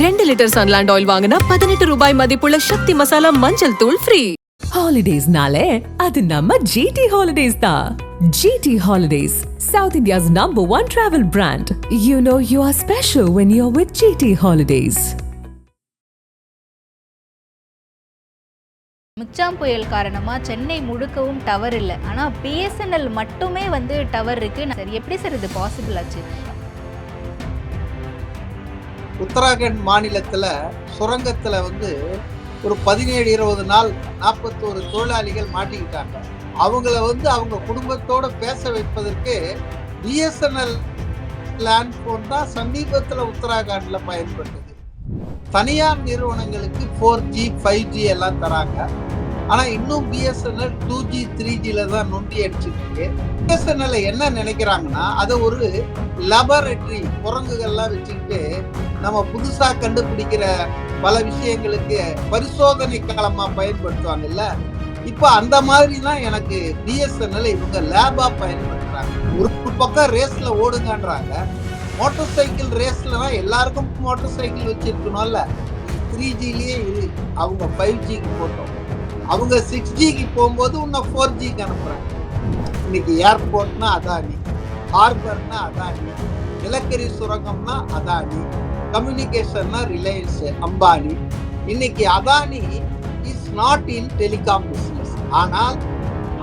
ரெண்டு litre Sunland oil வாங்கினா பதினெட்டு ரூபாய் மதிப்புள்ள சக்தி மசாலா மஞ்சள் தூள் ஃப்ரீ ஹாலிடேஸ்னாலே அது நம்ம ஜிடி ஹாலிடேஸ் தான். GT holidays South India's number one travel brand you know you are special when you are with GT holidays Michaung புயல் காரணமாக சென்னை முழுக்கவும் டவர் இல்லை. ஆனால் பிஎஸ்என்எல் மட்டுமே வந்து டவர் இருக்கு. சார் எப்படி சார் இது பாசிபிள் ஆச்சு? உத்தராகண்ட் மாநிலத்தில் சுரங்கத்தில் வந்து ஒரு பதினேழு இருபது நாள் நாற்பத்தோரு தொழிலாளிகள் மாட்டிக்கிட்டாங்க. அவங்கள வந்து அவங்க குடும்பத்தோட பேச வைப்பதற்கு பிஎஸ்என்எல் லேண்ட் போன் தான் சமீபத்தில் உத்தராகண்டில் பயன்படுத்துது தனியார் நிறுவனங்களுக்கு ஃபோர் ஜி ஃபைவ் ஜி எல்லாம் தராங்க. ஆனால் இன்னும் பிஎஸ்என்எல் டூ ஜி த்ரீ ஜியில் தான் நொண்டி அடிச்சிட்டு பிஎஸ்என்எல் என்ன நினைக்கிறாங்கன்னா அதை ஒரு லெபரட்டரி குரங்குகள்லாம் வச்சுக்கிட்டு நம்ம புதுசா கண்டுபிடிக்கிற பல விஷயங்களுக்கு பரிசோதனை களமா பயன்படுத்துவாங்கல்ல? இப்ப அந்த மாதிரி தான் எனக்கு பிஎஸ்என்எல் இவங்க லேபா பயன்படுத்துறாங்க. ஒரு பக்கம் ரேஸ்ல ஓடுங்கன்றாங்க. மோட்டார் சைக்கிள் ரேஸ்ல தான் எல்லாருக்கும் மோட்டார் சைக்கிள் வச்சிருக்கணும்ல. த்ரீ ஜிலேயே இரு. அவங்க ஃபைவ் ஜிக்கு போட்டோம். அவங்க சிக்ஸ் ஜிக்கு போகும்போது உன்னை ஃபோர் ஜிக்கு அனுப்புறாங்க. இன்னைக்கு ஏர்போர்ட்னா அதானி. ஹார்பர்னா அதானி. நிலக்கரி சுரங்கம்னா அதானி. கம்யூனிகேஷன்னா ரிலையன்ஸ் அம்பானி இன்னைக்கு Adani is not in telecom business ஆனால்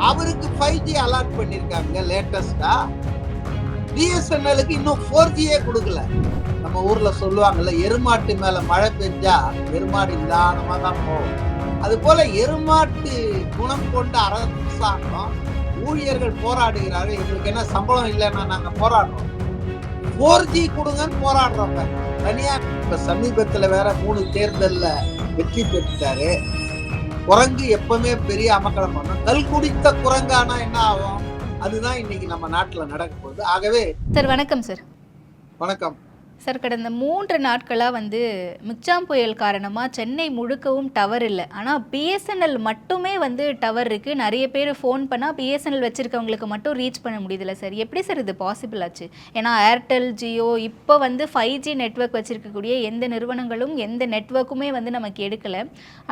அவருக்கு ஃபைவ் ஜி அலாட் பண்ணியிருக்காங்க லேட்டஸ்டா பிஎஸ்என்எலுக்கு இன்னும் ஃபோர் ஜியே கொடுக்கல. நம்ம ஊர்ல சொல்லுவாங்கல்ல எருமாட்டு மேல மழை பெஞ்சா எருமாடு நிதானமா தான் போகும். அது போல எருமாட்டு குணம் கொண்ட அரசாங்கம் ஊழியர்கள் போராடுகிறார்கள். எங்களுக்கு என்ன சம்பளம் இல்லைன்னா நாங்க போராடுறோம். ஃபோர் ஜி கொடுங்கன்னு போராடுறோம். தனியா இப்ப சமீபத்துல வேற மூணு தேர்தல்ல வெற்றி பெற்றுட்டாரு. குரங்கு எப்பவுமே பெரிய அமக்கலம் பண்ணும். கல் குடித்த குரங்கானா என்ன ஆகும்? அதுதான் இன்னைக்கு நம்ம நாட்டுல நடக்க போகுது. ஆகவே சார் வணக்கம் சார். வணக்கம். சார் கடந்த மூன்று நாட்களாக வந்து மிச்சாம் புயல் காரணமாக சென்னை முழுக்கவும் டவர் இல்லை. ஆனால் பிஎஸ்என்எல் மட்டுமே வந்து டவர் இருக்குது நிறைய பேர் ஃபோன் பண்ணால் பிஎஸ்என்எல் வச்சுருக்கவங்களுக்கு மட்டும் ரீச் பண்ண முடியல சார். எப்படி சார் இது பாசிபிள் ஆச்சு? ஏன்னா ஏர்டெல் ஜியோ இப்போ வந்து ஃபைவ் ஜி நெட்ஒர்க் வச்சுருக்கக்கூடிய எந்த நிறுவனங்களும் எந்த நெட்ஒர்க்குமே வந்து நமக்கு எடுக்கலை.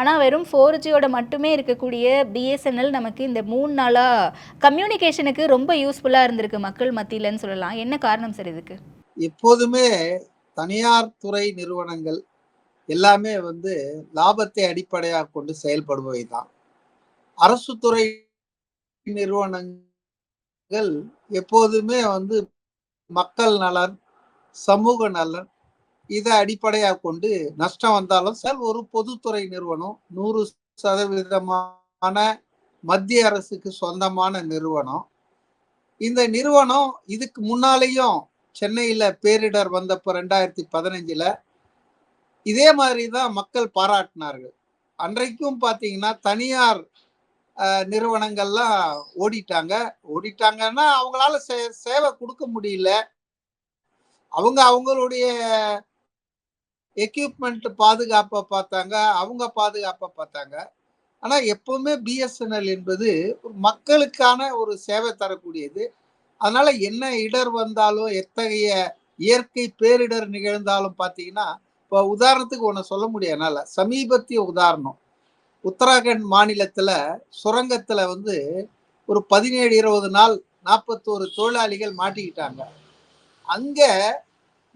ஆனால் வெறும் ஃபோர் ஜியோட மட்டுமே இருக்கக்கூடிய பிஎஸ்என்எல் நமக்கு இந்த மூணு நாளாக கம்யூனிகேஷனுக்கு ரொம்ப யூஸ்ஃபுல்லாக இருந்திருக்கு மக்கள் மத்தியிலன்னு சொல்லலாம். என்ன காரணம் சார் இதுக்கு? எப்போதுமே தனியார் துறை நிறுவனங்கள் எல்லாமே வந்து லாபத்தை அடிப்படையாக கொண்டு செயல்படுபவை தான் அரசு துறை நிறுவனங்கள் எப்போதுமே வந்து மக்கள் நலன் சமூக நலன் இதை அடிப்படையாக கொண்டு நஷ்டம் வந்தாலும் சார் ஒரு பொதுத்துறை நிறுவனம் நூறு சதவீதமான மத்திய அரசுக்கு சொந்தமான நிறுவனம். இந்த நிறுவனம் இதுக்கு முன்னாலேயும் சென்னையில் பேரிடர் வந்தப்போ ரெண்டாயிரத்தி பதினஞ்சில் இதே மாதிரி தான் மக்கள் பாராட்டினார்கள். அன்றைக்கும் பார்த்தீங்கன்னா தனியார் நிறுவனங்கள்லாம் ஓடிட்டாங்க. ஓடிட்டாங்கன்னா அவங்களால சே சேவை கொடுக்க முடியல. அவங்க அவங்களுடைய எக்யூப்மெண்ட் பாதுகாப்பை பார்த்தாங்க. அவங்க பாதுகாப்பை பார்த்தாங்க. ஆனால் எப்பவுமே பிஎஸ்என்எல் என்பது மக்களுக்கான ஒரு சேவை தரக்கூடியது. அதனால என்ன இடர் வந்தாலும் எத்தகைய இயற்கை பேரிடர் நிகழ்ந்தாலும் பார்த்தீங்கன்னா இப்போ உதாரணத்துக்கு ஒன்று சொல்ல முடியாதுனால சமீபத்திய உதாரணம். உத்தராகண்ட் மாநிலத்தில் சுரங்கத்தில் வந்து ஒரு பதினேழு இருபது நாள் நாற்பத்தோரு தொழிலாளிகள் மாட்டிக்கிட்டாங்க. அங்கே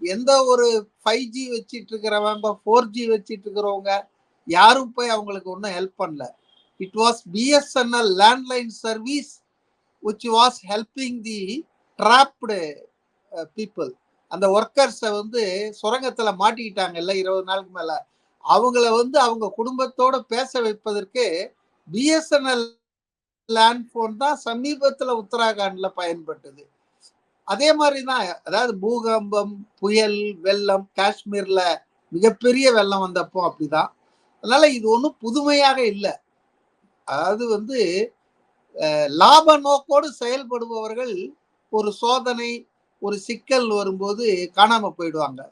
எந்த ஒரு ஃபைவ் ஜி வச்சிட்டு இருக்கிறவங்க ஃபோர் ஜி வச்சிட்டு இருக்கிறவங்க யாரும் போய் அவங்களுக்கு ஒன்றும் ஹெல்ப் பண்ணல. It was BSNL landline service which was helping the trapped people அந்த ஒர்க்கர்ஸை வந்து சுரங்கத்துல மாட்டிக்கிட்டாங்கல்ல இருபது நாளுக்கு மேல. அவங்கள வந்து அவங்க குடும்பத்தோட பேச வைப்பதற்கு பிஎஸ்என்எல் லேண்ட் போன் தான் சமீபத்துல உத்தராகண்ட்ல பயன்பட்டது. அதே மாதிரி தான் அதாவது பூகம்பம் புயல் வெள்ளம் காஷ்மீர்ல மிகப்பெரிய வெள்ளம் வந்தப்போ அப்படிதான். அதனால இது ஒன்றும் புதுமையாக இல்லை. அதாவது வந்து லாப நோக்கோடு செயல்படுபவர்கள் ஒரு சோதனை ஒரு சிக்கல் வரும்போது காணாம போயிடுவாங்க.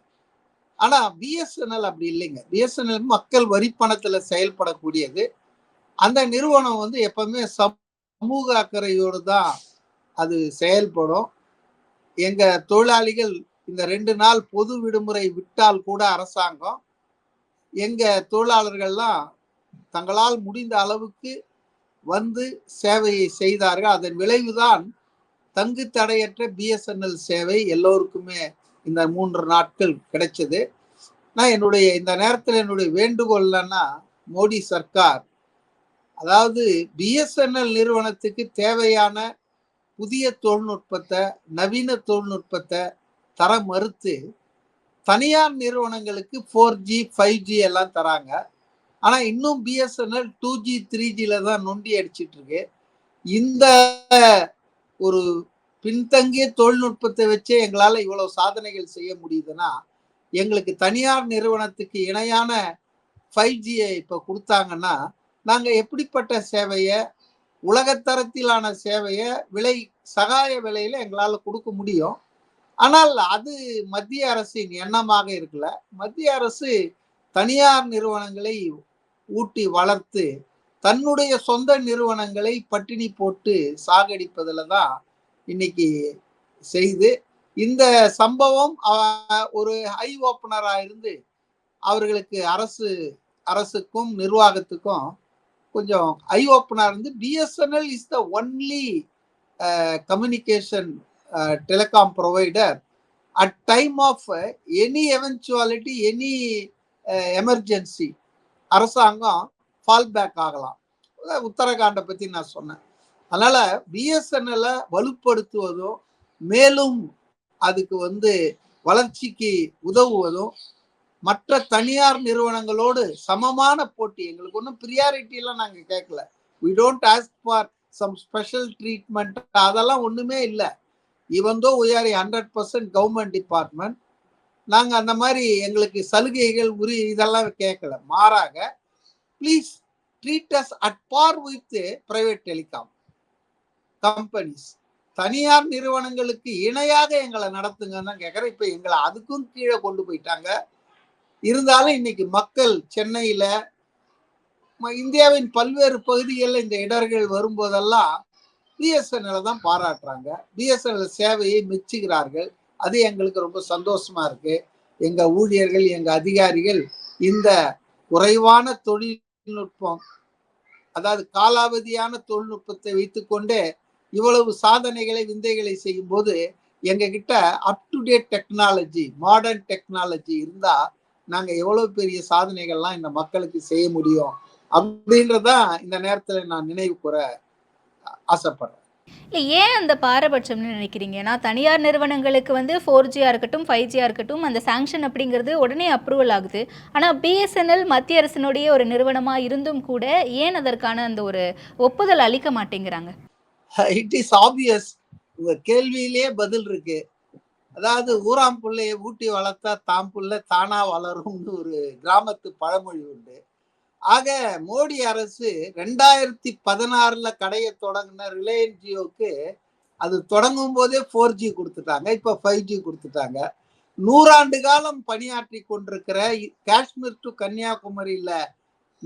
ஆனா பிஎஸ்என்எல் அப்படி இல்லைங்க. பிஎஸ்என்எல் மக்கள் வரி பணத்துல செயல்படக்கூடியது. அந்த நிறுவனம் வந்து எப்பவுமே சமூக அக்கறையோடு தான் அது செயல்படும். எங்க தொழிலாளிகள் இந்த ரெண்டு நாள் பொது விடுமுறை விட்டால் கூட அரசாங்கம் எங்க தொழிலாளர்கள்லாம் தங்களால் முடிந்த அளவுக்கு வந்து சேவையை செய்தார்கள். அதன் விளைவுதான் தங்கு தடையற்ற பிஎஸ்என்எல் சேவை எல்லோருக்குமே இந்த மூன்று நாட்கள் கிடைச்சது. நான் என்னுடைய இந்த நேரத்தில் என்னுடைய வேண்டுகோள்னா மோடி சர்க்கார். அதாவது பிஎஸ்என்எல் நிறுவனத்துக்கு தேவையான புதிய தொழில்நுட்பத்தை நவீன தொழில்நுட்பத்தை தர மறுத்து தனியார் நிறுவனங்களுக்கு ஃபோர் ஜி ஃபைவ் ஜி எல்லாம் தராங்க. ஆனா இன்னும் பிஎஸ்என்எல் டூ ஜி த்ரீ ஜில தான் நொண்டி அடிச்சிட்டு இருக்கு இந்த ஒரு பின்தங்கிய தொழில்நுட்பத்தை வச்சே எங்களால இவ்வளவு சாதனைகள் செய்ய முடியுதுன்னா எங்களுக்கு தனியார் நிறுவனத்துக்கு இணையான ஃபைவ் ஜியை இப்போ கொடுத்தாங்கன்னா நாங்கள் எப்படிப்பட்ட சேவையை உலகத்தரத்திலான சேவையை விலை சகாய விலையில் எங்களால் கொடுக்க முடியும். ஆனால் அது மத்திய அரசின் எண்ணமாக இருக்கல. மத்திய அரசு தனியார் நிறுவனங்களை ஊட்டி வளர்த்து தன்னுடைய சொந்த நிறுவனங்களை பட்டினி போட்டு சாகடிப்பதில் தான் இன்னைக்கு செய்து இந்த சம்பவம் ஒரு ஹை ஓப்பனராக இருந்து அவர்களுக்கு அரசு அரசுக்கும் நிர்வாகத்துக்கும் கொஞ்சம் ஐ ஓப்பனராக இருந்து BSNL is the only communication telecom provider at time of any eventuality any emergency அரசாங்கம் ஃபால் பேக் ஆகலாம். உத்தரகாண்டை பற்றி நான் சொன்னேன். அதனால் பிஎஸ்என்எல்லை வலுப்படுத்துவதும் மேலும் அதுக்கு வந்து வளர்ச்சிக்கு உதவுவதும் மற்ற தனியார் நிறுவனங்களோடு சமமான போட்டி எங்களுக்கு ஒன்றும் ப்ரியாரிட்டி எல்லாம் கேட்கல we don't ask for some special treatment அதெல்லாம் ஒன்றுமே இல்லை. இவன் தோ உயர் ஹண்ட்ரட் பர்சன்ட் கவர்மெண்ட் டிபார்ட்மெண்ட் நாங்கள் அந்த மாதிரி எங்களுக்கு சலுகைகள் உரி இதெல்லாம் கேட்கல மாறாக please treat us at par with private telecom companies தனியார் நிறுவனங்களுக்கு இணையாக எங்களை நடத்துங்கன்னு தான் கேட்குறேன் இப்போ எங்களை அதுக்கும் கீழே கொண்டு போயிட்டாங்க. இருந்தாலும் இன்னைக்கு மக்கள் சென்னையில் ம- இந்தியாவின் பல்வேறு பகுதிகளில் இந்த இடர்கள் வரும்போதெல்லாம் பிஎஸ்என்எல் தான் பாராட்டுறாங்க. பிஎஸ்என்எல் சேவையை மெச்சுகிறார்கள். அது எங்களுக்கு ரொம்ப சந்தோஷமா இருக்கு. எங்க ஊழியர்கள் எங்க அதிகாரிகள் இந்த குறைவான தொழில்நுட்பம் அதாவது காலாவதியான தொழில்நுட்பத்தை வைத்துக்கொண்டு இவ்வளவு சாதனைகளை விந்தைகளை செய்யும் போது எங்க கிட்ட up to date technology modern technology இருந்தா நாங்க எவ்வளவு பெரிய சாதனைகள்லாம் இந்த மக்களுக்கு செய்ய முடியும் அப்படின்றதான் இந்த நேரத்துல நான் நினைவு கூற ஆசைப்படுறேன். இல்லை ஏன் அந்த பாரபட்சம்னு நினைக்கிறீங்க? ஏன்னா தனியார் நிறுவனங்களுக்கு வந்து ஃபோர் ஜியாக இருக்கட்டும் ஃபைவ் ஜியாக இருக்கட்டும் அந்த சாங்ஷன் அப்படிங்கிறது உடனே அப்ரூவல் ஆகுது. ஆனால் பிஎஸ்என்எல் மத்திய அரசினுடைய ஒரு நிறுவனமாக இருந்தும் கூட ஏன் அதற்கான அந்த ஒரு ஒப்புதல் அளிக்க மாட்டேங்கிறாங்க? இட் இஸ் ஆப்வியஸ் உங்கள் கேள்வியிலேயே பதில் இருக்கு. அதாவது ஊராம் பிள்ளையை ஊட்டி வளர்த்தா தாம் புள்ள தானா வளரும்னு ஒரு கிராமத்து பழமொழி உண்டு. ஆக மோடி அரசு ரெண்டாயிரத்தி பதினாறுல கடையை தொடங்கின ரிலையன்ஸ் ஜியோக்கு அது தொடங்கும் போதே ஃபோர் ஜி கொடுத்துட்டாங்க. இப்போ ஃபைவ் ஜி கொடுத்துட்டாங்க. நூறாண்டு காலம் பணியாற்றி கொண்டிருக்கிற இ- காஷ்மீர் டு கன்னியாகுமரியில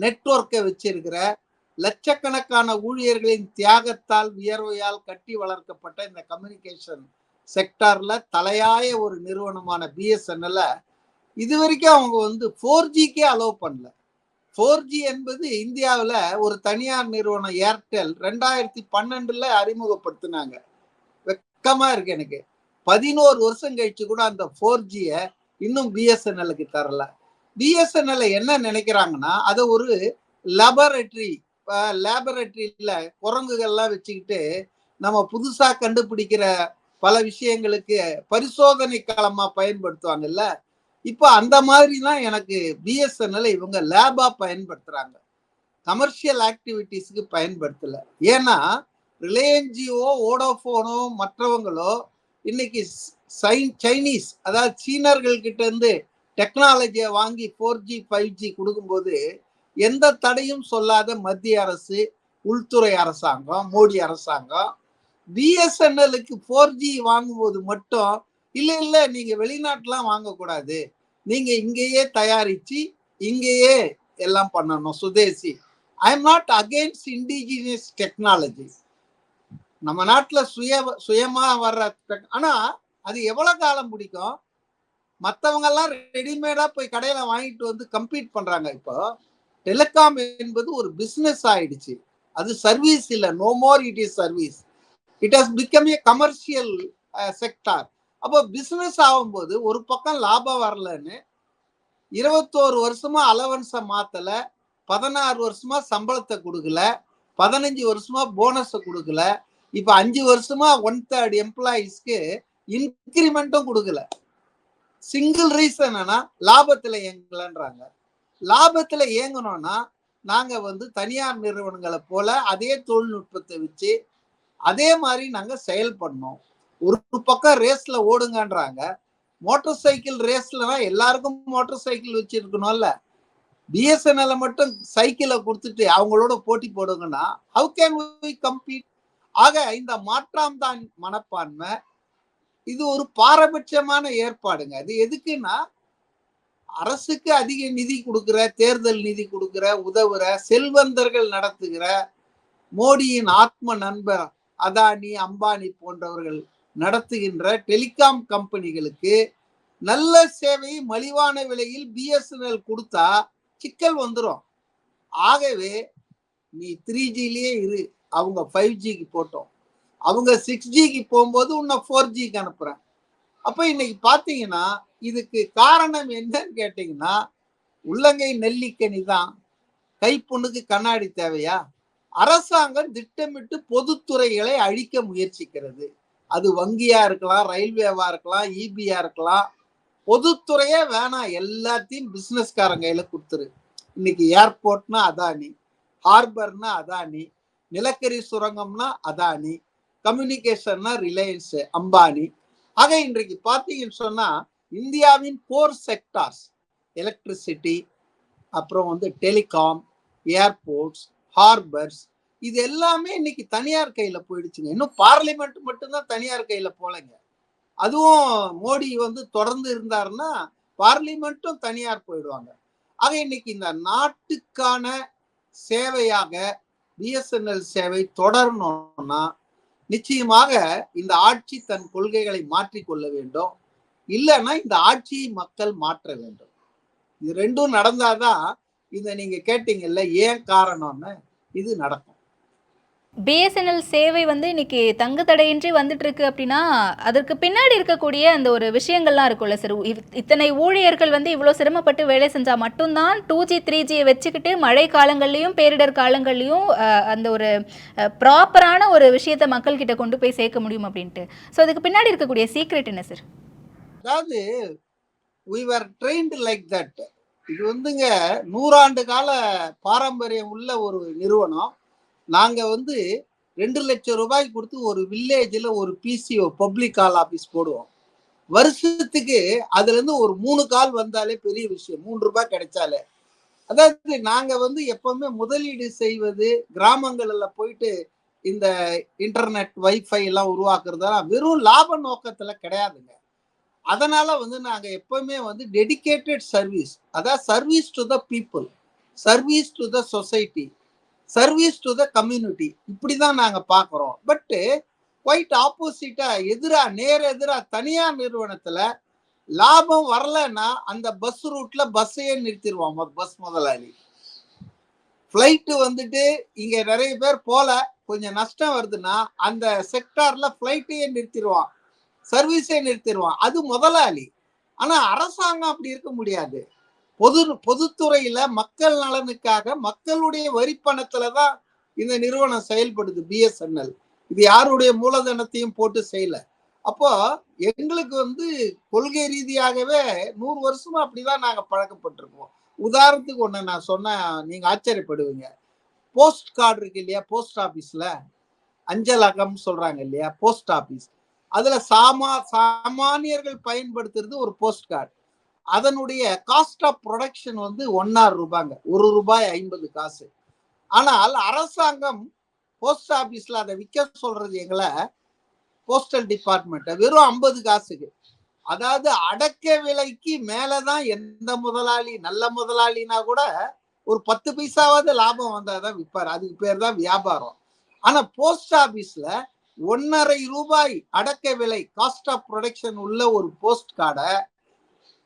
நெட்ஒர்க்கை வச்சிருக்கிற லட்சக்கணக்கான ஊழியர்களின் தியாகத்தால் வியர்வையால் கட்டி வளர்க்கப்பட்ட இந்த கம்யூனிகேஷன் செக்டார்ல தலையாய ஒரு நிறுவனமான பிஎஸ்என்எல்ல இது வரைக்கும் அவங்க வந்து ஃபோர் ஜிக்கே அலோவ் பண்ணல. ஃபோர் ஜி என்பது இந்தியாவில் ஒரு தனியார் நிறுவனம் ஏர்டெல் ரெண்டாயிரத்தி பன்னெண்டுல அறிமுகப்படுத்தினாங்க. வெக்கமா இருக்கு எனக்கு. பதினோரு வருஷம் கழிச்சு கூட அந்த ஃபோர் ஜியை இன்னும் பிஎஸ்என்எல்லுக்கு தரல. பிஎஸ்என்எல் என்ன நினைக்கிறாங்கன்னா அதை ஒரு லெபரட்டரி லேபரட்டரியில் குரங்குகள்லாம் வச்சுக்கிட்டு நம்ம புதுசாக கண்டுபிடிக்கிற பல விஷயங்களுக்கு பரிசோதனை காலமாக பயன்படுத்துவாங்கல்ல? இப்போ அந்த மாதிரி தான் எனக்கு பிஎஸ்என்எல் இவங்க லேபா பயன்படுத்துறாங்க. கமர்ஷியல் ஆக்டிவிட்டீஸ்க்கு பயன்படுத்தல. ஏன்னா ரிலையன்ஸ் ஜியோ ஓடோஃபோனோ மற்றவங்களோ இன்னைக்கு சைன் சைனீஸ் அதாவது சீனர்கள் கிட்ட இருந்து டெக்னாலஜியை வாங்கி ஃபோர் ஜி ஃபைவ் ஜி கொடுக்கும்போது எந்த தடையும் சொல்லாத மத்திய அரசு உள்துறை அரசாங்கம் மோடி அரசாங்கம் பிஎஸ்என்எலுக்கு ஃபோர் ஜி வாங்கும்போது மட்டும் இல்லை இல்லை நீங்கள் வெளிநாட்டெலாம் வாங்கக்கூடாது. நீங்க இங்கேயே தயாரிச்சு இங்கேயே எல்லாம் பண்ணணும் swadeshi. I'm not against indigenous technology நம்ம நாட்டில் சுய சுயமா வர்ற ஆனால் ஆனா அது எவ்வளவு காலம் பிடிக்கும்? மற்றவங்கெல்லாம் ரெடிமேடாக ரெடிமேடா போய் கடையில வாங்கிட்டு வந்து கம்ப்ளீட் பண்றாங்க இப்போ. டெலிகாம் என்பது ஒரு பிஸ்னஸ் ஆயிடுச்சு. அது சர்வீஸ் இல்லை no more it is service it has become a commercial sector அப்போ பிஸ்னஸ் ஆகும்போது ஒரு பக்கம் லாபம் வரலன்னு இருபத்தோரு வருஷமா அலவன்ஸை மாத்தல பதினாறு வருஷமா சம்பளத்தை கொடுக்கல பதினஞ்சு வருஷமா போனஸை கொடுக்கல இப்ப அஞ்சு வருஷமா ஒன் தேர்ட் எம்ப்ளாயிஸ்க்கு இன்க்ரிமெண்ட்டும் கொடுக்கல. சிங்கிள் ரீசன் என்னன்னா லாபத்துல இயங்கலன்றாங்க. லாபத்துல இயங்கணும்னா நாங்க வந்து தனியார் நிறுவனங்களை போல அதே தொழில்நுட்பத்தை வச்சு அதே மாதிரி நாங்க செயல்படணும். ஒரு பக்கம் ரேஸ்ல ஓடுங்கன்றாங்க. மோட்டார் சைக்கிள் ரேஸ்லனா எல்லாருக்கும் மோட்டார் சைக்கிள் வச்சிருக்கணும்ல. பிஎஸ்என்எல் மட்டும் சைக்கிளை கொடுத்துட்டு அவங்களோட போட்டி போடுங்கன்னா ஹவு கேன் வி கம்பீட் ஆக இந்த மாற்றாம் தான் மனப்பான்மை. இது ஒரு பாரபட்சமான ஏற்பாடுங்க. அது எதுக்குன்னா அரசுக்கு அதிக நிதி கொடுக்குற தேர்தல் நிதி கொடுக்குற உதவுற செல்வந்தர்கள் நடத்துகிற மோடியின் ஆத்ம நண்பர் அதானி அம்பானி போன்றவர்கள் நடத்துகின்ற டெலிகாம் கம்பெனிகளுக்கு நல்ல சேவையை மலிவான விலையில் பிஎஸ்என்எல் கொடுத்தா சிக்கல் வந்துடும் ஆகவே நீ த்ரீ ஜிலேயே இரு. அவங்க ஃபைவ் ஜிக்கு போட்டோம். அவங்க சிக்ஸ் ஜிக்கு போகும்போது உன்னை ஃபோர் ஜிக்கு அனுப்புகிறேன் அப்போ இன்னைக்கு பார்த்தீங்கன்னா இதுக்கு காரணம் என்னன்னு கேட்டிங்கன்னா உள்ளங்கை நெல்லிக்கனி தான். கைப்புண்ணுக்கு கண்ணாடி தேவையா? அரசாங்கம் திட்டமிட்டு பொதுத்துறைகளை அழிக்க முயற்சிக்கிறது. அது வங்கியா இருக்கலாம் ரயில்வேவா இருக்கலாம் இபியா இருக்கலாம். பொதுத்துறையே வேணாம் எல்லாத்தையும் பிசினஸ்காரங்க கையில கொடுத்துரு. இன்னைக்கு ஏர்போர்ட்னா அதானி ஹார்பர்னா அதானி நிலக்கரி சுரங்கம்னா அதானி கம்யூனிகேஷன்னா ரிலையன்ஸ் அம்பானி. ஆக இன்றைக்கு பார்த்தீங்கன்னு சொன்னா இந்தியாவின் கோர் செக்டார்ஸ் எலக்ட்ரிசிட்டி அப்புறம் வந்து டெலிகாம் ஏர்போர்ட்ஸ் ஹார்பர்ஸ் இது எல்லாமே இன்னைக்கு தனியார் கையில போயிடுச்சுங்க. இன்னும் பார்லிமெண்ட் மட்டும்தான் தனியார் கையில போலங்க அதுவும் மோடி வந்து தொடர்ந்து இருந்தாருன்னா பார்லிமெண்ட்டும் தனியார் போயிடுவாங்க. ஆக இன்னைக்கு இந்த நாட்டுக்கான சேவையாக பிஎஸ்என்எல் சேவை தொடரணும்னா நிச்சயமாக இந்த ஆட்சி தன் கொள்கைகளை மாற்றிக்கொள்ள வேண்டும். இல்லைன்னா இந்த ஆட்சியை மக்கள் மாற்ற வேண்டும். இது ரெண்டும் நடந்தாதான் இதை நீங்க கேட்டீங்கல்ல ஏன் காரணம்னு? இது நடக்கும். பிஎஸ்என்எல் சேவை வந்து இன்னைக்கு தங்கு தடையின்றி வந்துட்டு இருக்கு அப்படின்னா அதற்கு பின்னாடி இருக்கக்கூடிய அந்த ஒரு விஷயங்கள்லாம் இருக்கும்ல சார். இவ்- இத்தனை ஊழியர்கள் வந்து இவ்வளோ சிரமப்பட்டு வேலை செஞ்சால் மட்டும்தான் டூ ஜி த்ரீ ஜியை வச்சுக்கிட்டு மழை காலங்கள்லையும் பேரிடர் காலங்கள்லையும் அந்த ஒரு ப்ராப்பரான ஒரு விஷயத்தை மக்கள்கிட்ட கொண்டு போய் சேர்க்க முடியும் அப்படின்ட்டு. ஸோ அதுக்கு பின்னாடி இருக்கக்கூடிய சீக்ரெட் என்ன சார்? அதாவது we were லைக் தட் இது வந்துங்க நூறாண்டு கால பாரம்பரியம் உள்ள ஒரு நிறுவனம். நாங்கள் வந்து ரெண்டு லட்சம் ரூபாய் கொடுத்து ஒரு வில்லேஜில் ஒரு பிசிஓ பப்ளிக் கால் ஆஃபீஸ் போடுவோம். வருஷத்துக்கு அதுலேருந்து ஒரு மூணு கால் வந்தாலே பெரிய விஷயம். மூணு ரூபாய் கிடைச்சாலே. அதாவது நாங்கள் வந்து எப்பவுமே முதலீடு செய்வது கிராமங்களில் போயிட்டு இந்த இன்டர்நெட் வைஃபை எல்லாம் உருவாக்குறதெல்லாம் வெறும் லாப நோக்கத்தில் கிடையாதுங்க. அதனால வந்து நாங்கள் எப்பவுமே வந்து டெடிகேட்டட் சர்வீஸ் அதாவது service to the people service to the society service to the community இப்படி தான் நாங்கள் பார்க்குறோம் பட்டு ஒயிட் ஆப்போசிட்டாக எதிராக நேர எதிராக தனியார் நிறுவனத்தில் லாபம் வரலன்னா அந்த பஸ் ரூட்ல பஸ்ஸையே நிறுத்திடுவான் பஸ் முதலாளி. ஃப்ளைட்டு வந்துட்டு இங்கே நிறைய பேர் போல கொஞ்சம் நஷ்டம் வருதுன்னா அந்த செக்டார்ல ஃப்ளைட்டையே நிறுத்திடுவான். சர்வீஸே நிறுத்திடுவான். அது முதலாளி. ஆனால் அரசாங்கம் அப்படி இருக்க முடியாது. பொது பொதுத்துறையில மக்கள் நலனுக்காக மக்களுடைய வரி பணத்துல தான் இந்த நிறுவனம் செயல்படுது பிஎஸ்என்எல் இது யாருடைய மூலதனத்தையும் போட்டு செய்யல. அப்போ எங்களுக்கு வந்து கொள்கை ரீதியாகவே நூறு வருஷமா அப்படிதான் நாங்க பழக்கப்பட்டிருக்கோம். உதாரணத்துக்கு ஒண்ணு நான் சொன்ன நீங்க ஆச்சரியப்படுவீங்க. போஸ்ட் கார்டு இருக்கு இல்லையா போஸ்ட் ஆபீஸ்ல அஞ்சலகம் சொல்றாங்க இல்லையா போஸ்ட் ஆபீஸ் அதுல சாமா சாமானியர்கள் பயன்படுத்துறது ஒரு போஸ்ட் கார்டு அதனுடைய காஸ்ட் ஆஃப் ப்ரொடக்ஷன் வந்து ஒன்னாறு ரூபாங்க. ஒரு ரூபாய் ஐம்பது காசு. ஆனால் அரசாங்கம் போஸ்ட் ஆபீஸ்ல அதை விற்க சொல்றது எங்களை போஸ்டல் டிபார்ட்மெண்ட்டை வெறும் ஐம்பது காசுக்கு. அதாவது அடக்க விலைக்கு மேலதான் எந்த முதலாளி நல்ல முதலாளினா கூட ஒரு பத்து பைசாவது லாபம் வந்தாதான் விற்பாரு அதுக்கு பேர் தான் வியாபாரம். ஆனா போஸ்ட் ஆபீஸ்ல ஒன்னரை ரூபாய் அடக்க விலை காஸ்ட் ஆஃப் ப்ரொடக்ஷன் உள்ள ஒரு போஸ்ட் கார்டை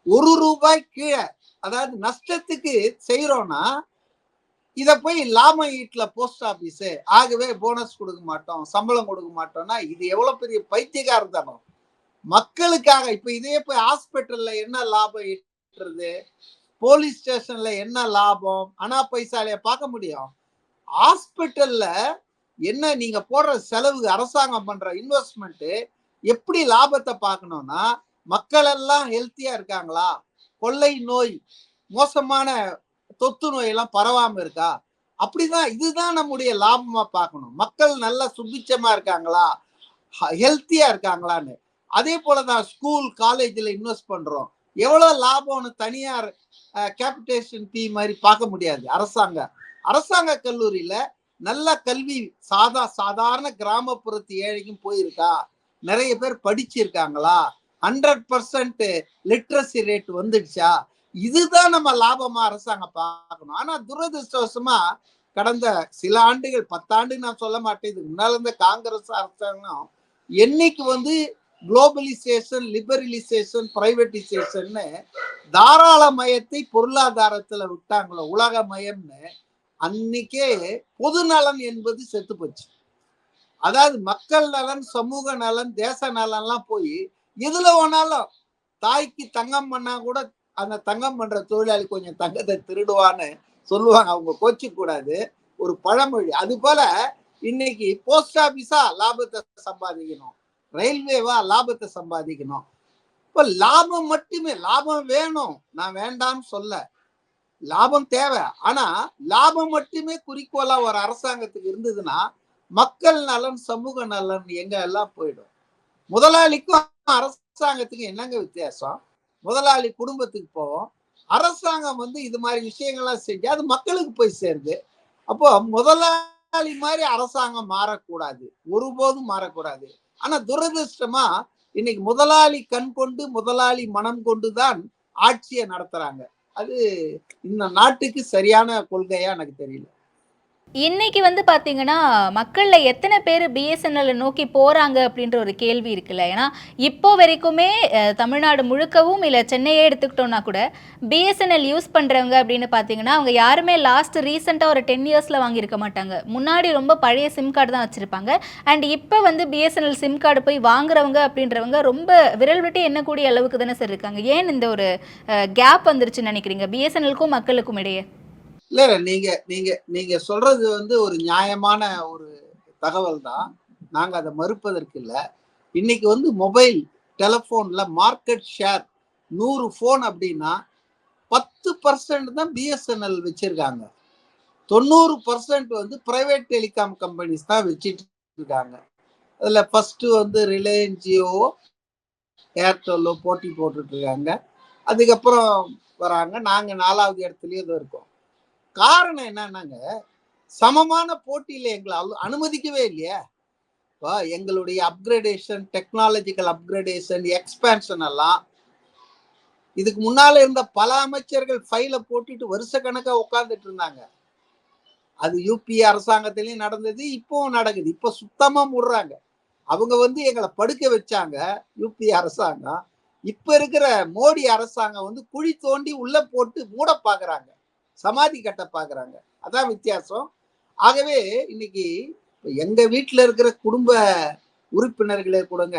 ஒரு ரூபாய் கீழே அதாவது நஷ்டத்துக்கு செய்யறோம்னா இத போய் லாபம் ஈட்ல போஸ்ட் ஆபீஸ் ஆகவே போனஸ் கொடுக்க மாட்டோம் சம்பளம் கொடுக்க மாட்டோம்னா இது எவ்வளவு பெரிய பைத்தியகாரத்தனம் மக்களுக்காக இப்ப இதே போய் ஹாஸ்பிட்டல்ல என்ன லாபம் ஈட்டுறது? போலீஸ் ஸ்டேஷன்ல என்ன லாபம்? அனா பைசாலைய பார்க்க முடியும். ஹாஸ்பிட்டல்ல என்ன நீங்க போடுற செலவுக்கு அரசாங்கம் பண்ற இன்வெஸ்ட்மெண்ட் எப்படி லாபத்தை பார்க்கணும்னா மக்கள் எல்லாம் ஹெல்த்தியா இருக்காங்களா? கொள்ளை நோய் மோசமான தொத்து நோய் எல்லாம் பரவாம இருக்கா? அப்படிதான் இதுதான் நம்முடைய லாபமா பார்க்கணும். மக்கள் நல்லா சுபிச்சமா இருக்காங்களா? ஹெல்த்தியா இருக்காங்களான்னு. அதே போலதான் ஸ்கூல் காலேஜில் இன்வெஸ்ட் பண்றோம். எவ்வளவு லாபம்னு தனியார் கேபிடேஷன் ஃபீ மாதிரி பார்க்க முடியாது. அரசாங்க அரசாங்க கல்லூரியில நல்ல கல்வி சாதா சாதாரண கிராமப்புறத்து ஏழைக்கும் போயிருக்கா? நிறைய பேர் படிச்சிருக்காங்களா? ஹண்ட்ரட் பர்சன்ட் லிட்ரஸி ரேட் வந்துடுச்சா? இதுதான் நம்ம லாபமா அரசாங்கம் பார்க்கணும். ஆனா துரதிருஷ்டவசமா கடந்த சில ஆண்டுகள் பத்தாண்டு நான் சொல்ல மாட்டேன். இதுக்கு முன்னால இருந்த காங்கிரஸ் அரசாங்கம் என்னைக்கு வந்து குளோபலைசேஷன் லிபரலைசேஷன் பிரைவேட்டைசேஷன் தாராளமயத்தை பொருளாதாரத்துல விட்டாங்களோ உலக மயம்னு அன்னைக்கே பொது நலன் என்பது செத்து போச்சு அதாவது மக்கள் நலன் சமூக நலன் தேச நலன்லாம் போய் எதுல வேணாலும் தாய்க்கு தங்கம் பண்ணா கூட அந்த தங்கம் பண்ற தொழிலாளி கொஞ்சம் தங்கத்தை திருடுவான்னு சொல்லுவாங்க. அவங்க கோச்சு கூடாது. ஒரு பழமொழி. அது போல இன்னைக்கு போஸ்ட் ஆபீஸா லாபத்தை சம்பாதிக்கணும். ரயில்வேவா லாபத்தை சம்பாதிக்கணும். இப்ப லாபம் மட்டுமே லாபம் வேணும். நான் வேண்டாம்னு சொல்ல. லாபம் தேவை. ஆனா லாபம் மட்டுமே குறிக்கோளா ஒரு அரசாங்கத்துக்கு இருந்ததுன்னா மக்கள் நலன் சமூக நலன் எங்க எல்லாம் போயிடும். முதலாளிக்கும் அரசாங்கத்துக்கு என்னங்க வித்தியாசம்? முதலாளி குடும்பத்துக்கு போவோம். அரசாங்கம் வந்து இது மாதிரி விஷயங்கள்லாம் செஞ்சு அது மக்களுக்கு போய் சேருது. அப்போ முதலாளி மாதிரி அரசாங்கம் மாறக்கூடாது. ஒருபோதும் மாறக்கூடாது. ஆனா துரதிருஷ்டமா இன்னைக்கு முதலாளி கண் கொண்டு முதலாளி மனம் கொண்டு தான் ஆட்சியை நடத்துறாங்க. அது இந்த நாட்டுக்கு சரியான கொள்கையா எனக்கு தெரியல. இன்னைக்கு வந்து பார்த்தீங்கன்னா மக்களில் எத்தனை பேர் பிஎஸ்என்எல் நோக்கி போகிறாங்க அப்படின்ற ஒரு கேள்வி இருக்குல்ல. ஏன்னா இப்போ வரைக்குமே தமிழ்நாடு முழுக்கவும் இல்லை சென்னையே எடுத்துக்கிட்டோம்னா கூட பிஎஸ்என்எல் யூஸ் பண்ணுறவங்க அப்படின்னு பார்த்தீங்கன்னா அவங்க யாருமே லாஸ்ட் ரீசெண்டாக ஒரு டென் இயர்ஸில் வாங்கியிருக்க மாட்டாங்க. முன்னாடி ரொம்ப பழைய சிம் கார்டு தான் வச்சுருப்பாங்க. அண்ட் இப்போ வந்து பிஎஸ்என்எல் சிம் கார்டு போய் வாங்குறவங்க அப்படின்றவங்க ரொம்ப விரல் விட்டு எண்ணக்கூடிய அளவுக்கு தானே சார் இருக்காங்க. ஏன் இந்த ஒரு கேப் வந்துருச்சுன்னு நினைக்கிறீங்க? பிஎஸ்என்எல்க்கும் மக்களுக்கும் இடையே. இல்ல இல்ல, நீங்க நீங்க நீங்க சொல்றது வந்து ஒரு நியாயமான ஒரு தகவல் தான் நாங்க அதை மறுப்பதற்கு இல்ல இன்னைக்கு வந்து மொபைல் டெலிஃபோன்ல மார்க்கெட் ஷேர் நூறு ஃபோன் அப்படின்னா பத்து பர்சன்ட் தான் பிஎஸ்என்எல் வச்சிருக்காங்க. தொண்ணூறு பர்சன்ட் வந்து பிரைவேட் டெலிகாம் கம்பெனிஸ் தான் வச்சிட்டு இருக்காங்க அதுல ஃபர்ஸ்ட் வந்து ரிலையன்ஸ் ஜியோ ஏர்டெல்லோ போட்டி போட்டுட்டு இருக்காங்க அதுக்கப்புறம் வராங்க. நாங்க நாலாவது இடத்துலயே தான் இருக்கோம். காரணம் என்னன்னாங்க சமமான போட்டியில எங்களை அனுமதிக்கவே இல்லையா. இப்போ எங்களுடைய அப்கிரேடேஷன் டெக்னாலஜிக்கல் அப்கிரேடேஷன் எக்ஸ்பேன்ஷன் எல்லாம் இதுக்கு முன்னால இருந்த பல அமைச்சர்கள் ஃபைல போட்டுட்டு வருஷ கணக்கா உட்கார்ந்துட்டு இருந்தாங்க. அது யூபி அரசாங்கத்திலையும் நடந்தது இப்போவும் நடக்குது. இப்போ சுத்தமா முடுறாங்க. அவங்க வந்து எங்களை படுக்க வச்சாங்க யூபி அரசாங்கம். இப்ப இருக்கிற மோடி அரசாங்கம் வந்து குழி தோண்டி உள்ள போட்டு மூட பாக்குறாங்க. சமாதி கட்ட பார்க்குறாங்க அதான் வித்தியாசம். ஆகவே இன்னைக்கு இப்ப எங்க வீட்டில் இருக்கிற குடும்ப உறுப்பினர்களே கூடங்க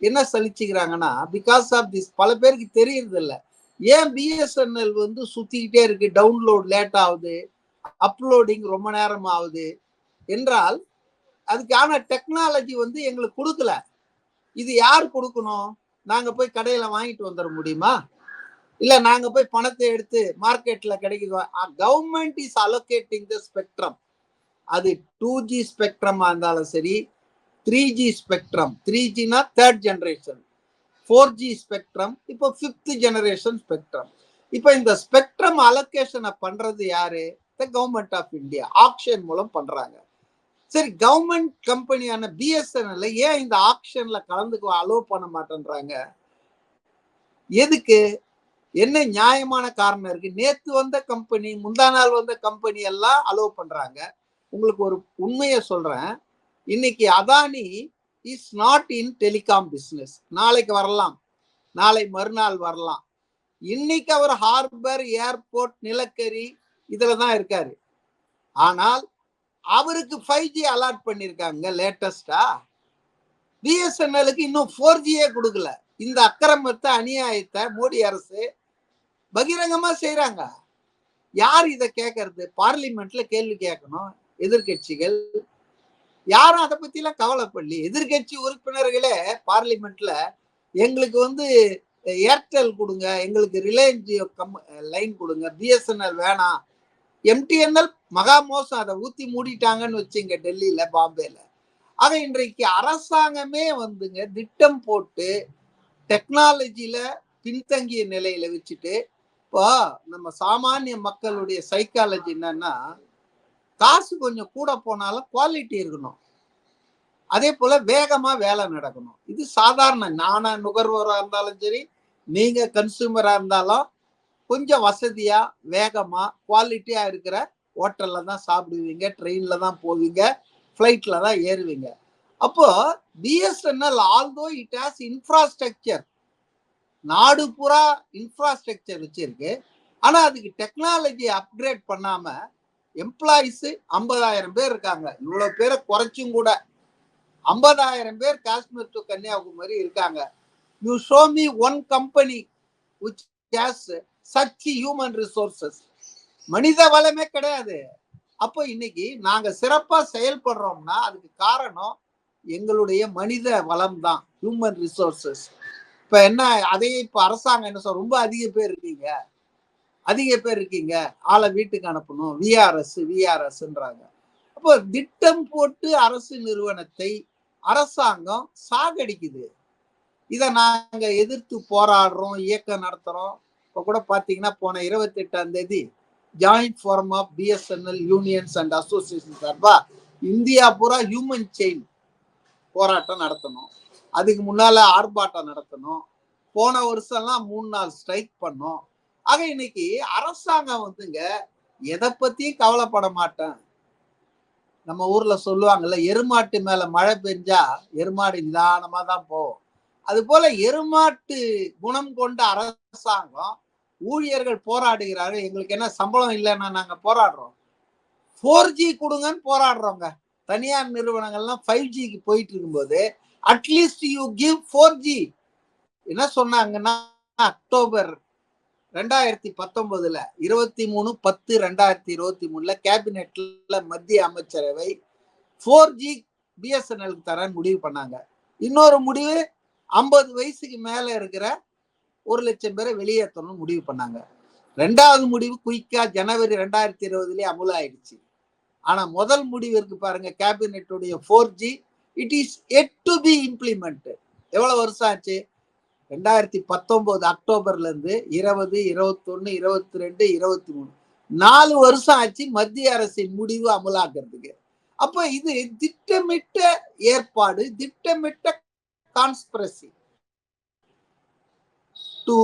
என்ன சலிச்சுக்கிறாங்கன்னா பிகாஸ் ஆஃப் திஸ் பல பேருக்கு தெரியறது இல்லை ஏன் பிஎஸ்என்எல் வந்து சுத்திக்கிட்டே இருக்கு டவுன்லோட் லேட் ஆகுது அப்லோடிங் ரொம்ப நேரம் ஆகுது என்றால் அதுக்கான டெக்னாலஜி வந்து எங்களுக்கு கொடுக்கல. இது யார் கொடுக்கணும்? நாங்கள் போய் கடையில் வாங்கிட்டு வந்துட முடியுமா? இல்ல நாங்க போய் பணத்தை எடுத்து மார்க்கெட்ல கிடைக்குது. Government is allocating the spectrum அது டூ ஜி ஸ்பெக்ட்ரமா இருந்தாலும் சரி த்ரீ ஜி ஸ்பெக்ட்ரம் த்ரீ ஜினா third generation four G spectrum இப்போ ஃபிஃப்த் ஜெனரேஷன் ஸ்பெக்ட்ரம் இப்போ இந்த ஸ்பெக்ட்ரம் அலோகேஷனை பண்றது யாரு? The government of India action மூலம் பண்றாங்க. சரி கவர்மெண்ட் கம்பெனியான பிஎஸ்என்எல் ஏன் இந்த ஆக்ஷன்ல கலந்துக்க அலோவ் பண்ண மாட்டேன்றாங்க? எதுக்கு? என்ன நியாயமான காரணம் இருக்கு? நேத்து வந்த கம்பெனி முந்தா நாள் வந்த கம்பெனி எல்லாம் அலோவ் பண்றாங்க. உங்களுக்கு ஒரு உண்மையை சொல்றேன். இன்னைக்கு Adani is not in telecom business நாளைக்கு வரலாம். நாளை மறுநாள் வரலாம். இன்னைக்கு அவர் ஹார்பர் ஏர்போர்ட் நிலக்கரி இதில் தான் இருக்காரு. ஆனால் அவருக்கு ஃபைவ் ஜி அலாட் பண்ணியிருக்காங்க லேட்டஸ்டா பிஎஸ்என்எலுக்கு இன்னும் ஃபோர் ஜியே கொடுக்கல. இந்த அக்கிரமத்தை அநியாயத்தை மோடி அரசு பகிரங்கமா செய்யறாங்க யார் இதை கேட்கறது பார்லிமெண்ட்ல கேள்வி கேட்கணும். எதிர்க்கட்சிகள். யாரும் அதை பத்திலாம் கவலைப்படல. எதிர்கட்சி உறுப்பினர்களே பார்லிமெண்ட்ல எங்களுக்கு வந்து ஏர்டெல் கொடுங்க எங்களுக்கு ரிலையன்ஸ் ஜியோ கம் லைன் கொடுங்க பிஎஸ்என்எல் வேணாம். எம்டிஎன்எல் மகா மோசம். அதை ஊத்தி மூடிட்டாங்கன்னு வச்சுங்க டெல்லியில பாம்பேல. ஆக இன்றைக்கு அரசாங்கமே வந்துங்க திட்டம் போட்டு டெக்னாலஜியில பின்தங்கிய நிலையில வச்சுட்டு இப்போ நம்ம சாமானிய மக்களுடைய சைக்காலஜி என்னன்னா காசு கொஞ்சம் கூட போனாலும் குவாலிட்டி இருக்கணும். அதே போல வேகமா வேலை நடக்கணும். இது சாதாரண நானா நுகர்வோரா இருந்தாலும் சரி நீங்க கன்சூமரா இருந்தாலும் கொஞ்சம் வசதியா வேகமா குவாலிட்டியா இருக்கிற ஹோட்டல்ல தான் சாப்பிடுவீங்க ட்ரெயின்ல தான் போவீங்க ஃப்ளைட்ல தான் ஏறுவீங்க. அப்போ BSNL although it has infrastructure நாடு பூரா இன்ஃப்ராஸ்ட்ரக்சர் வச்சிருக்கு. ஆனால் அதுக்கு டெக்னாலஜி அப்கிரேட் பண்ணாமல் எம்ப்ளாயிஸு ஐம்பதாயிரம் பேர் இருக்காங்க. இவ்வளோ பேரை குறைச்சும் கூட. ஐம்பதாயிரம் பேர் காஷ்மீர் டு கன்னியாகுமரி இருக்காங்க. You show me one company which has such human resources மனித வளமே கிடையாது. அப்போ இன்னைக்கு நாங்கள் சிறப்பாக செயல்படுறோம்னா அதுக்கு காரணம் எங்களுடைய மனித வளம் தான் ஹியூமன் ரிசோர்சஸ் இப்ப என்ன அதையே இப்ப அரசாங்கம் என்ன சொல்ற ரொம்ப அதிக பேர் இருக்கீங்க. அதிக பேர் இருக்கீங்க. ஆளை வீட்டுக்கு அனுப்பணும். விஆர்எஸ் விஆர்எஸ்ன்றாங்க அப்போ திட்டம் போட்டு அரசு நிறுவனத்தை அரசாங்கம் சாகடிக்குது. இதை நாங்க எதிர்த்து போராடுறோம் இயக்கம் நடத்துறோம். இப்போ கூட பாத்தீங்கன்னா போன இருபத்தி எட்டாம் தேதி joint forum of BSNL unions and association சார்பா இந்தியா பூரா ஹியூமன் செயின் போராட்டம் நடத்தணும். அதுக்கு முன்னால ஆர்ப்பாட்டம் நடத்தணும். போன வருஷம்லாம் மூணு நாள் ஸ்ட்ரைக் பண்ணோம். ஆக இன்னைக்கு அரசாங்கம் வந்துங்க எதை பத்தியும் கவலைப்பட மாட்டேன். நம்ம ஊர்ல சொல்லுவாங்கல்ல எருமாட்டு மேல மழை பெஞ்சா எருமாடு நிதானமா தான் போகும். அது போல எருமாட்டு குணம் கொண்ட அரசாங்கம் ஊழியர்கள் போராடுகிறார்கள். எங்களுக்கு என்ன சம்பளம் இல்லைன்னா நாங்க போராடுறோம். ஃபோர் ஜி கொடுங்கன்னு போராடுறோங்க. தனியார் நிறுவனங்கள்லாம் ஃபைவ் ஜிக்கு போயிட்டு இருக்கும்போது at least you give four G என்ன சொன்னாங்கன்னா அக்டோபர் ரெண்டாயிரத்தி பத்தொன்பதுல இருபத்தி மூணு பத்து ரெண்டாயிரத்தி இருபத்தி மூணுல கேபினெட்ல மத்திய அமைச்சரவை ஃபோர் ஜி பிஎஸ்என்எலுக்கு தரேன்னு முடிவு பண்ணாங்க. இன்னொரு முடிவு ஐம்பது வயசுக்கு மேல இருக்கிற ஒரு லட்சம் பேரை வெளியேற்றணும்னு முடிவு பண்ணாங்க. ரெண்டாவது முடிவு குயிக்கா ஜனவரி ரெண்டாயிரத்தி இருபதுலேயே அமுலாயிடுச்சு. ஆனா முதல் முடிவு இருக்கு பாருங்க கேபினெட்டுடைய four G it is yet to be implement எவ்வளவு வருஷம் ஆச்சு? ரெண்டாயிரத்தி பத்தொன்பது அக்டோபர்ல இருந்து இருபது இருபத்தொன்னு இருபத்தி ரெண்டு இருபத்தி மூணு நாலு வருஷம் ஆச்சு மத்திய அரசின் முடிவு அமலாக்குறதுக்கு. அப்ப இது திட்டமிட்ட ஏற்பாடு திட்டமிட்ட conspiracy to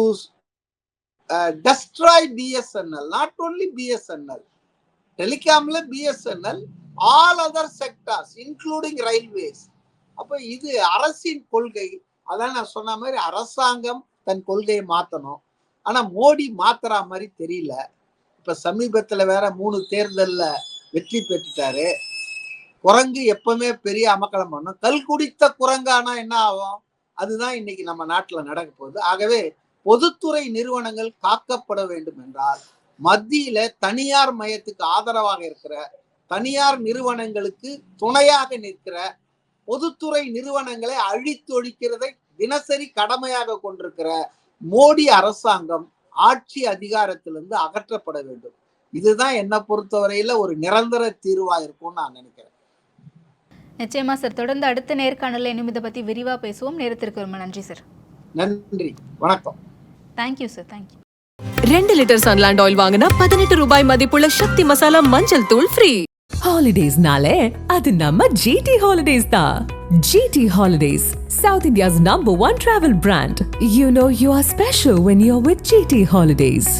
destroy BSNL not only BSNL டெலிகாம்ல BSNL all other sectors including railways அப்போ இது அரசின் கொள்கை. அதான் நான் சொன்ன மாதிரி அரசாங்கம் தன் கொள்கையை மாற்றணும் ஆனா மோடி மாத்துற மாதிரி தெரியல. இப்ப சமீபத்துல வேற மூணு தேர்தல்ல வெற்றி பெற்றுட்டாரு. குரங்கு எப்பவுமே பெரிய அமக்கலம் பண்ணும். கல் குடித்த குரங்கானா என்ன ஆகும்? அதுதான் இன்னைக்கு நம்ம நாட்டுல நடக்க போகுது. ஆகவே பொதுத்துறை நிறுவனங்கள் காக்கப்பட வேண்டும் என்றால் மத்தியில தனியார் மயத்துக்கு ஆதரவாக இருக்கிற தனியார் நிறுவனங்களுக்கு துணையாக நிற்கிற பொதுத்துறை நிறுவனங்களை அழித்தொழிக்கிறதை தினசரி கடமையாக கொண்டிருக்கிற மோடி அரசாங்கம் ஆட்சி அதிகாரத்திலிருந்து அகற்றப்பட வேண்டும். இதுதான் என்னை பொறுத்தவரையில ஒரு நிரந்தர தீர்வா இருக்கும்னு நான் நினைக்கிறேன். நிச்சயமா சார். தொடர்ந்து அடுத்த நேர்காணலில் இன்னும் இதை பற்றி விரிவாக பேசுவோம். நேரத்திற்கு ரொம்ப நன்றி சார். நன்றி. வணக்கம். Thank you sir thank you ரெண்டு லிட்டர் சன்லாண்ட் ஆயில் வாங்கினா பதினெட்டு ரூபாய் மதிப்புள்ள சக்தி மசாலா மஞ்சள் தூள் ஃப்ரீ ஹாலிடேஸ்னாலே அது நம்ம ஜிடி ஹாலிடேஸ் தான் GT holidays south India's number one travel brand you know you are special when you are with GT holidays